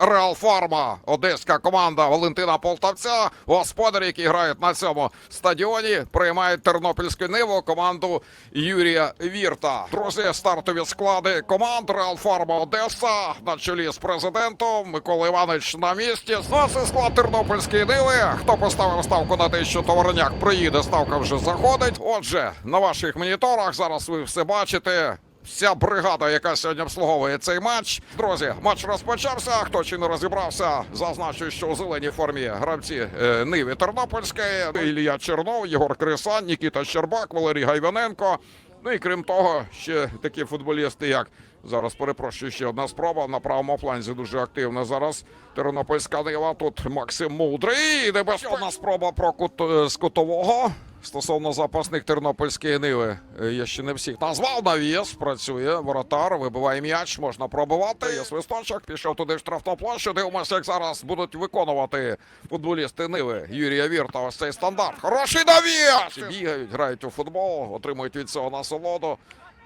Реал Фарма, одеська команда Валентина Полтавця. Господарі, які грають на цьому стадіоні, приймають тернопільську ниву команду Юрія Вірта. Друзі, стартові склади команд Реал Фарма Одеса на чолі з президентом Микола Іванович на місці. Ну, це склад тернопільської ниви. Хто поставив ставку на те, що товарняк приїде, ставка вже заходить. Отже, на ваших моніторах зараз ви все бачите. Вся бригада, яка сьогодні обслуговує цей матч. Друзі, матч розпочався. Хто чи не розібрався, зазначу, що у зеленій формі гравці е, Ниві Тернопільської, Ілія Чернов, Єгор Крисан, Нікіта Щербак, Валерій Гайваненко. Ну і крім того, ще такі футболісти, як зараз перепрошую, ще одна спроба на правому фланзі дуже активна зараз. Тернопільська нива. Тут Максим Мудрий. Небезпечна одна спроба про кут е, з кутового. Стосовно запасних тернопільської ниви, Е, я ще не всіх назвав навіс. Працює воротар, вибиває м'яч, можна пробивати. Є свисточок, пішов туди в штрафну площу. Дивимося, як зараз будуть виконувати футболісти Ниви Юрія Вірта. Ось цей стандарт. Хороший навіс! Бігають, грають у футбол, отримують від цього насолоду,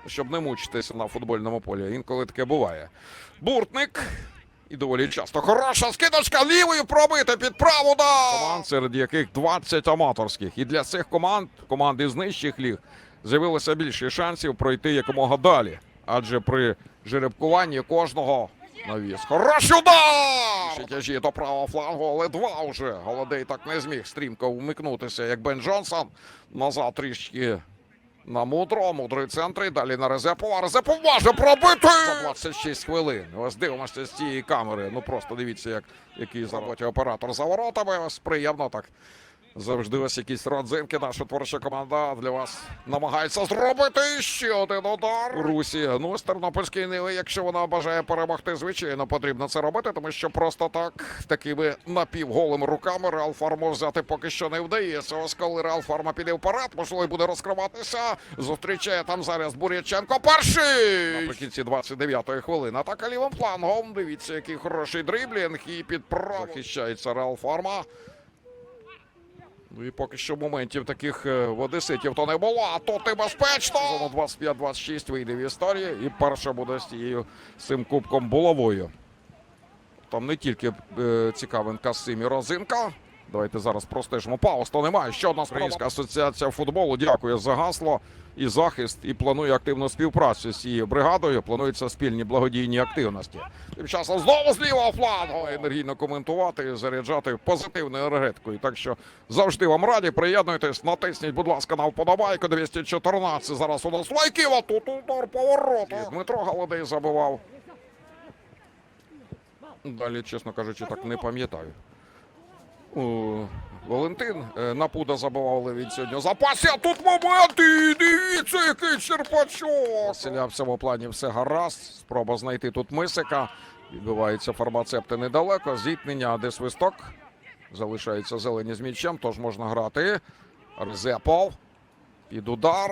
щоб не мучитися на футбольному полі. Інколи таке буває. Буртник. І доволі часто хороша скидочка лівою пробити під праву да! команд, серед яких 20 аматорських. І для цих команд, команд із нижчих ліг, з'явилося більше шансів пройти якомога далі. Адже при жеребкуванні кожного навіс. Хороший удар! Ще тяжі до правого флангу, але два вже. Голодей так не зміг стрімко вмикнутися, як Бен Джонсон. Назад трішки на мудро, мудрий центр, і далі на Резепова. Резепов може пробити! За 26 хвилин. Ось дивимося з цієї камери. Ну просто дивіться, як який за оператор за воротами. Ось приємно так. Завжди ось якісь родзинки. Наша творча команда для вас намагається зробити ще один удар. Русі. Ну, з Тернопільської Ниви, якщо вона бажає перемогти, звичайно, потрібно це робити, тому що просто так такими напівголими руками Реал Фарму взяти поки що не вдається. Ось коли Реал Фарма піде вперед, можливо, буде розкриватися. Зустрічає там зараз Буряченко. Перший наприкінці 29-ї хвилини. Атака лівим флангом. Дивіться, який хороший дриблінг. І під захищається Реал Фарма. Ну і поки що моментів таких е, в Одеситів то не було, а тут і безпечно. Зона 25-26 вийде в історії. І перша буде з цією цим кубком булавою. Там не тільки е, цікавинка з цим і розинка. Давайте зараз простежимо пауз, то немає. Ще одна Українська асоціація футболу дякує за гасло і захист, і планує активну співпрацю з цією бригадою. Плануються спільні благодійні активності. Тим часом знову з лівого флангу енергійно коментувати, і заряджати позитивною енергетикою. Так що завжди вам раді. Приєднуйтесь, натисніть, будь ласка, на вподобайку 214. Зараз у нас лайків, а тут удар повороту. Дмитро Галодей забивав. Далі, чесно кажучи, так не пам'ятаю. Валентин напуда на пуда забивав, але він сьогодні запасі. Тут моменти! Дивіться, який черпачок! Селя в цьому плані все гаразд. Спроба знайти тут мисика. Відбуваються фармацепти недалеко. Зіткнення, де свисток. Залишаються зелені з м'ячем, тож можна грати. Резепов. Під удар.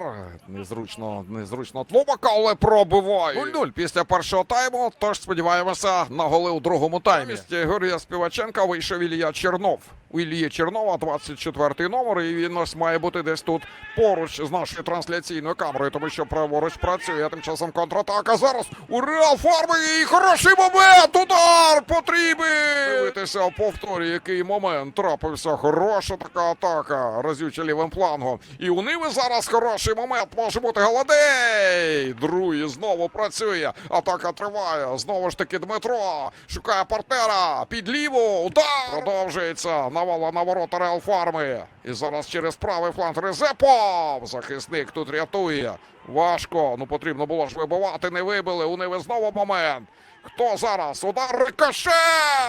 Незручно, незручно Тлумака, але пробиває. 0-0 після першого тайму. Тож сподіваємося на голи у другому таймі. Місті Георгія Співаченка вийшов Ілія Чернов. У Ілії Чернова 24-й номер, і він ось має бути десь тут поруч з нашою трансляційною камерою, тому що праворуч працює. Тим часом контратака. Зараз у Реал Фарми і хороший момент! Удар потрібен! Дивитися в повторі, який момент трапився. Хороша така атака. Разюча лівим флангом. І у Ниви зараз хороший момент. Може бути Голодей. Другий знову працює. Атака триває. Знову ж таки Дмитро шукає партнера. Під ліву. Удар продовжується. Навала на ворота Реал Фарми. І зараз через правий фланг Резепов. Захисник тут рятує. Важко. Ну потрібно було ж вибивати. Не вибили. У Ниви знову момент. Хто зараз? Удар рикошет!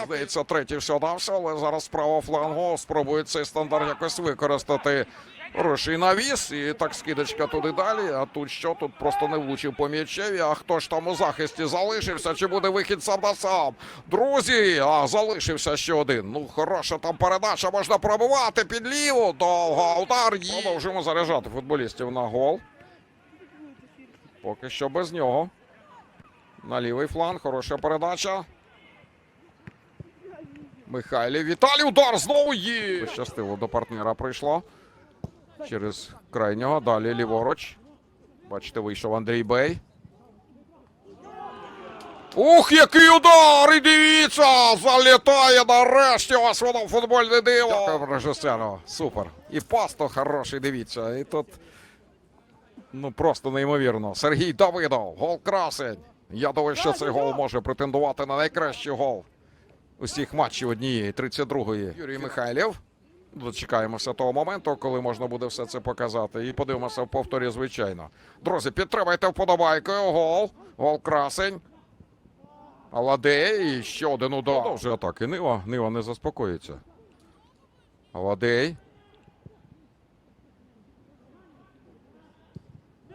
Здається, третій все дався, але зараз з правого флангу спробують цей стандарт якось використати. Хороший навіс, і так скидочка туди далі. А тут що? Тут просто не влучив по м'ячеві. А хто ж там у захисті залишився? Чи буде вихід сам на сам? Друзі, а залишився ще один. Ну, хороша там передача, можна пробивати під ліву. Довго удар. Продовжуємо заряджати футболістів на гол. Поки що без нього. На лівий фланг, хороша передача. Михайлів. Віталій удар знову є. Пощастило до партнера прийшло. Через крайнього. Далі ліворуч. Бачите, вийшов Андрій Бей. Ух, який удар! І дивіться! Залітає нарешті! Ось воно футбольне диво! Дякую режисеру. Супер. І пас то хороший, дивіться. І тут ну просто неймовірно. Сергій Давидов, гол красень. Я думаю, що цей гол може претендувати на найкращий гол усіх матчів однієї 32-ї. Юрій Михайлів. Дочекаємося того моменту, коли можна буде все це показати. І подивимося в повторі, звичайно. Друзі, підтримайте вподобайкою. Гол. Гол красень. Аладей. І ще один удар. Продовжує атаки. Нива. Нива не заспокоїться. Аладей.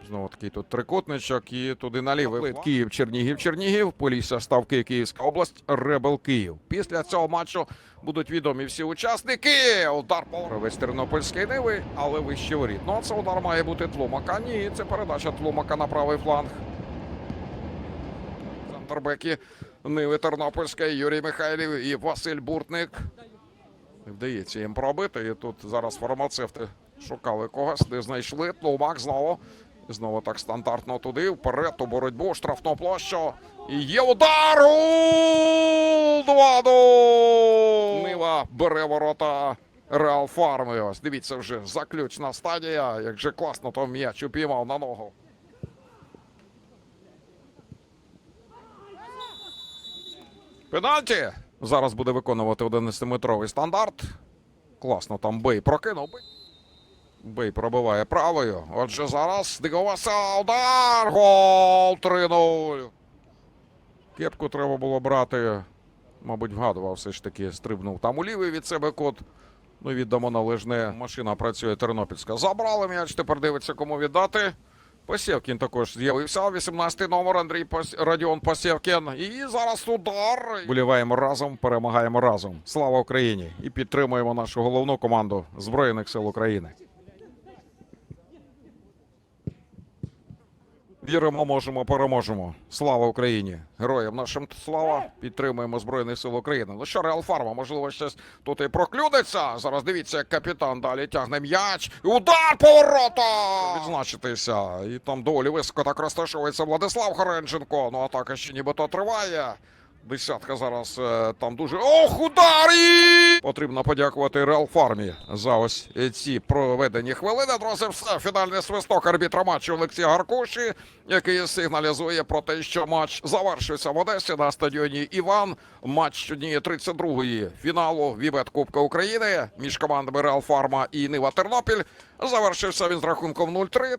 Знову такий тут трикутничок і туди наліво. Київ, Чернігів, Чернігів, Полісся, Ставки, Київська область, Ребел Київ. Після цього матчу будуть відомі всі учасники. Удар по Гравець Тернопільської Ниви, але вище воріт. Ну, а це удар має бути Тлумака. Ні, це передача Тлумака на правий фланг. Центрбеки Ниви Тернопільської, Юрій Михайлів і Василь Буртник. Не Вдається їм пробити. І тут зараз фармацевти шукали когось, не знайшли. Тлумак знову. Знову так стандартно туди, вперед у боротьбу, штрафну площу. І є удар! у 2-0! Нива бере ворота Реал Фарми. Ось дивіться вже заключна стадія. Як же класно то м'яч упіймав на ногу. Пенальті! Зараз буде виконувати 11-метровий стандарт. Класно там Бей прокинув. Бей. Пробиває правою. Отже, зараз дивимося удар. Гол 3-0. Кепку треба було брати. Мабуть, вгадував все ж таки, стрибнув там у лівий від себе кут. Ну, віддамо належне. Машина працює Тернопільська. Забрали м'яч, тепер дивиться, кому віддати. Посєвкін також з'явився. 18-й номер Андрій Пос... Радіон Посєвкін. І зараз удар. Боліваємо разом, перемагаємо разом. Слава Україні! І підтримуємо нашу головну команду Збройних сил України. Віримо, можемо, переможемо. Слава Україні! Героям нашим слава! Підтримуємо Збройних сил України. Ну що, Реал Фарма, можливо, щось тут і проклюнеться. Зараз дивіться, як капітан далі тягне м'яч. Удар поворота! Відзначитися. І там доволі високо так розташовується Владислав Хоренченко. Ну, атака ще нібито триває. Десятка зараз е, там дуже. Ох, удар! І... Потрібно подякувати Реал Фармі за ось е, ці проведені хвилини. Друзі, все. Фінальний свисток арбітра матчу Олексія Гаркуші, який сигналізує про те, що матч завершився в Одесі на стадіоні Іван. Матч однієї 32-ї фіналу Вібет Кубка України між командами Реал Фарма і Нива Тернопіль. Завершився він з рахунком 0-3.